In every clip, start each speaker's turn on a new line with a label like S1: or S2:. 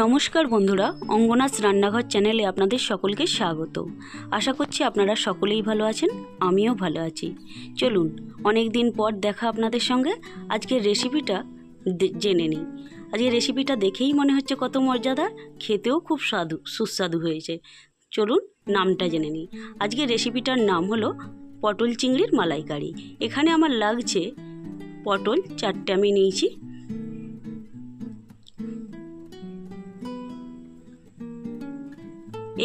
S1: নমস্কার বন্ধুরা অঙ্গনাস রান্নাঘর চ্যানেলে আপনাদের সকলকে স্বাগত। আশা করছি আপনারা সকলেই ভালো আছেন, আমিও ভালো আছি। চলুন অনেক দিন পর দেখা আপনাদের সঙ্গে। আজকের রেসিপিটা জেনে নিই। আজকের রেসিপিটা দেখেই মনে হচ্ছে কত মর্যাদার, খেতেও খুব স্বাদু সুস্বাদু হয়েছে। চলুন, নামটা জেনে নিই। আজকে রেসিপিটার নাম হলো পটল চিংড়ির মালাইকারি। এখানে আমার লাগছে পটল চারটে আমি নিয়েছি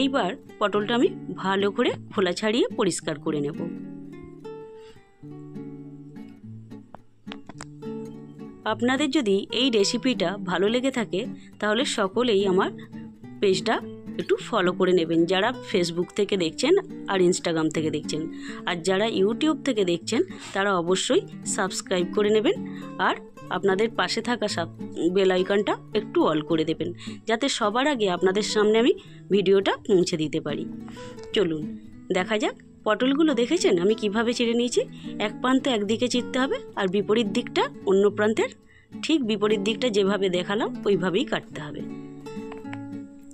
S1: এইবার পটলটা আমি ভালো করে খোলা ছাড়িয়ে পরিষ্কার করে নেব। আপনাদের যদি এই রেসিপিটা ভালো লেগে থাকে, তাহলে সকলেই আমার পেজটা একটু ফলো করে নেবেন। যারা ফেসবুক থেকে দেখছেন আর ইনস্টাগ্রাম থেকে দেখছেন, আর যারা ইউটিউব থেকে দেখছেন, তারা অবশ্যই সাবস্ক্রাইব করে নেবেন। আর আপনাদের পাশে থাকা সাব বেল আইকনটা একটু অল করে দেবেন, যাতে সবার আগে আপনাদের সামনে আমি ভিডিওটা পৌঁছে দিতে পারি। চলুন, দেখা যাক, পটলগুলো দেখেছেন? আমি কীভাবে চিড়ে নিয়েছি? এক প্রান্তে একদিকে চিরতে হবে, আর বিপরীত দিকটা অন্য প্রান্তের, ঠিক বিপরীত দিকটা যেভাবে দেখালাম, ওইভাবেই কাটতে হবে।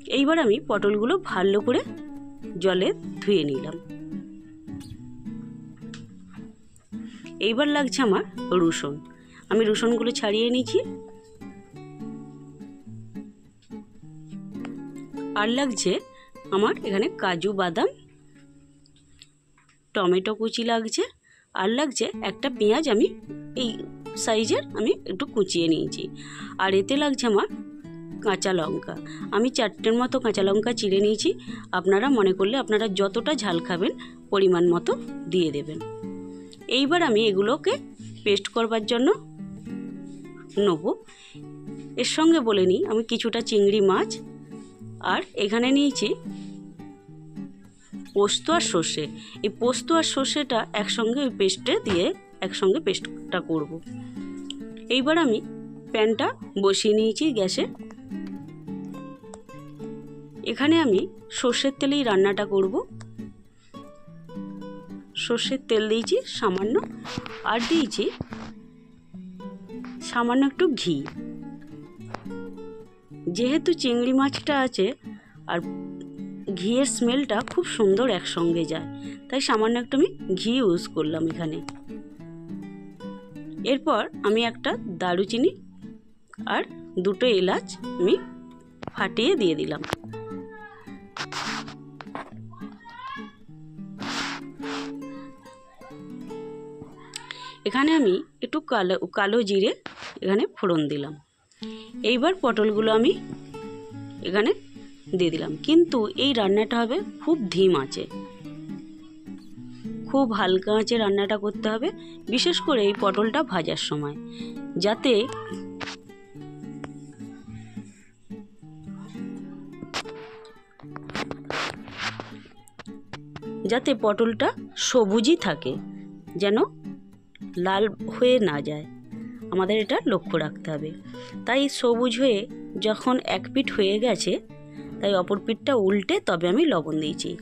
S1: এইবার আমি পটলগুলো ভালো করে জলে ধুয়ে নিলাম। এইবার লাগছে আমার রসুন। আমি রসুনগুলো ছাড়িয়ে নিয়েছি আর লাগছে আমার এখানে কাজু বাদাম, টমেটো কুচি লাগছে, আর লাগছে একটা পেঁয়াজ আমি এই সাইজের আমি একটু কুচিয়ে নিয়েছি। আর এতে লাগছে আমার কাঁচা লঙ্কা। আমি চারটের মতো কাঁচা লঙ্কা চিড়ে নিয়েছি। আপনারা মনে করলে আপনারা যতটা ঝাল খাবেন পরিমাণ মতো দিয়ে দেবেন। এইবার আমি এগুলোকে পেস্ট করবার জন্য নেব। এর সঙ্গে বলে নিই, আমি কিছুটা চিংড়ি মাছ আর এখানে নিয়েছি পোস্ত আর সর্ষে। এই পোস্ত আর সর্ষেটা একসঙ্গে ওই পেস্টে দিয়ে একসঙ্গে পেস্টটা করব। এইবার আমি প্যানটা বসিয়ে নিয়েছি গ্যাসে। এখানে আমি সর্ষের তেলেই রান্নাটা করব। সর্ষের তেল দিয়েছি সামান্য, আর দিয়েছি সামান্য একটু ঘি। যেহেতু চিংড়ি মাছটা আছে, আর ঘিয়ের স্মেলটা খুব সুন্দর একসঙ্গে যায়, তাই সামান্য একটু আমি ঘি ইউজ করলাম এখানে। এরপর আমি একটা দারুচিনি আর দুটো এলাচ আমি ফাটিয়ে দিয়ে দিলাম। এখানে আমি একটু কালো কালো জিরে এখানে ফোড়ন দিলাম। এইবার পটলগুলো আমি এখানে দিয়ে দিলাম। কিন্তু এই রান্নাটা হবে খুব ধিম আছে খুব হালকা আঁচে রান্নাটা করতে হবে, বিশেষ করে এই পটলটা ভাজার সময়। যাতে যাতে পটলটা সবুজই থাকে, যেন লাল হয়ে না যায়। আমাদের এটা লক্ষ্য রাখতে হবে। তাই সবুজ হয়ে যখন এক পিঠ হয়ে গেছে, তাই অপর পিঠটা উল্টে তবে আমি লবণ দিয়েছি।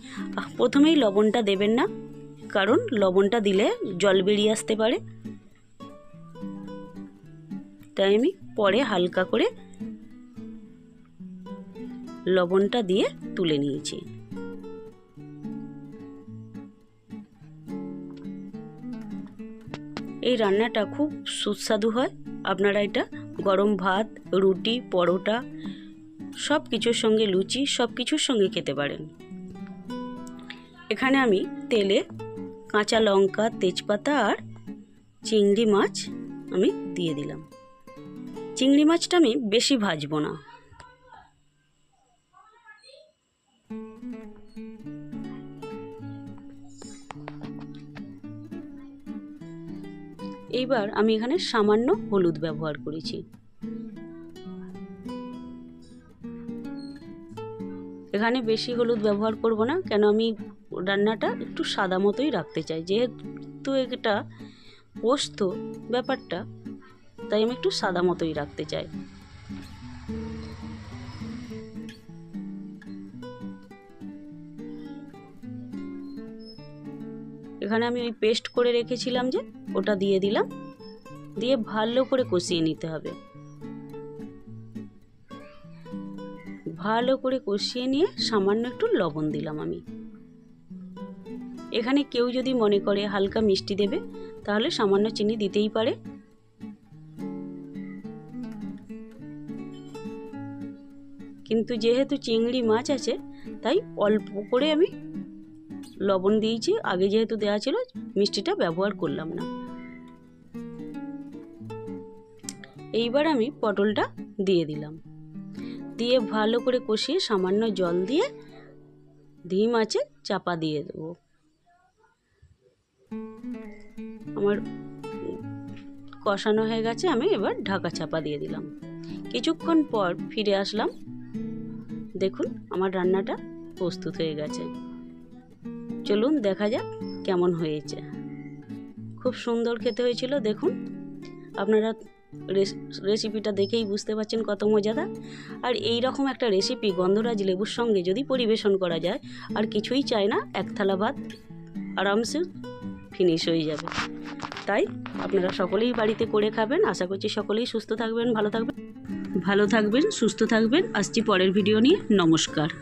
S1: প্রথমেই লবণটা দেবেন না, কারণ লবণটা দিলে জল বেরিয়ে আসতে পারে। তাই আমি পরে হালকা করে লবণটা দিয়ে তুলে নিয়েছি। এই রান্নাটা খুব সুস্বাদু হয়। আপনারা এটা গরম ভাত, রুটি, পরোটা সব কিছুর সঙ্গে লুচি সব কিছুর সঙ্গে খেতে পারেন। এখানে আমি তেলে কাঁচা লঙ্কা, তেজপাতা আর চিংড়ি মাছ আমি দিয়ে দিলাম। চিংড়ি মাছটা আমি বেশি ভাজবো না। এইবার আমি এখানে সামান্য হলুদ ব্যবহার করেছি। এখানে বেশি হলুদ ব্যবহার করব না, কেন আমি রান্নাটা একটু সাদা মতোই রাখতে চাই। যেহেতু এটা পোস্ত ব্যাপারটা, তাই আমি একটু সাদা মতোই রাখতে চাই। এখানে আমি ওই পেস্ট করে রেখেছিলাম যে ওটা দিয়ে দিলাম। দিয়ে ভালো করে কষিয়ে নিতে হবে। ভালো করে কষিয়ে নিয়ে সামান্য একটু লবণ দিলাম আমি। এখানে কেউ যদি মনে করে হালকা মিষ্টি দেবে, তাহলে সামান্য চিনি দিতেই পারে। কিন্তু যেহেতু চিংড়ি মাছ আছে, তাই অল্প করে আমি লবণ দিয়েছি। আগে যেহেতু দেওয়া ছিল, মিষ্টিটা ব্যবহার করলাম না। এইবার আমি পটলটা দিয়ে দিলাম। দিয়ে ভালো করে কষিয়ে সামান্য জল দিয়ে ধিম আছে চাপা দিয়ে দেবো। আমার কষানো হয়ে গেছে, আমি এবার ঢাকা চাপা দিয়ে দিলাম। কিছুক্ষণ পর ফিরে আসলাম। দেখুন, আমার রান্নাটা প্রস্তুত হয়ে গেছে। চলুন দেখা যাক কেমন হয়েছে। খুব সুন্দর খেতে হয়েছিল, দেখুন। আপনারা রেসিপিটা দেখেই বুঝতে পারছেন কত মজাদার। আর এই রকম একটা রেসিপি গন্ধরাজ লেবুর সঙ্গে যদি পরিবেশন করা যায়, আর কিছুই চায় না, এক থালা ভাত আরামসে ফিনিশ হয়ে যাবে। তাই আপনারা সকলেই বাড়িতে করে খাবেন। আশা করছি সকলেই সুস্থ থাকবেন, ভালো থাকবেন। ভালো থাকবেন, সুস্থ থাকবেন। আসছি পরের ভিডিও নিয়ে। নমস্কার।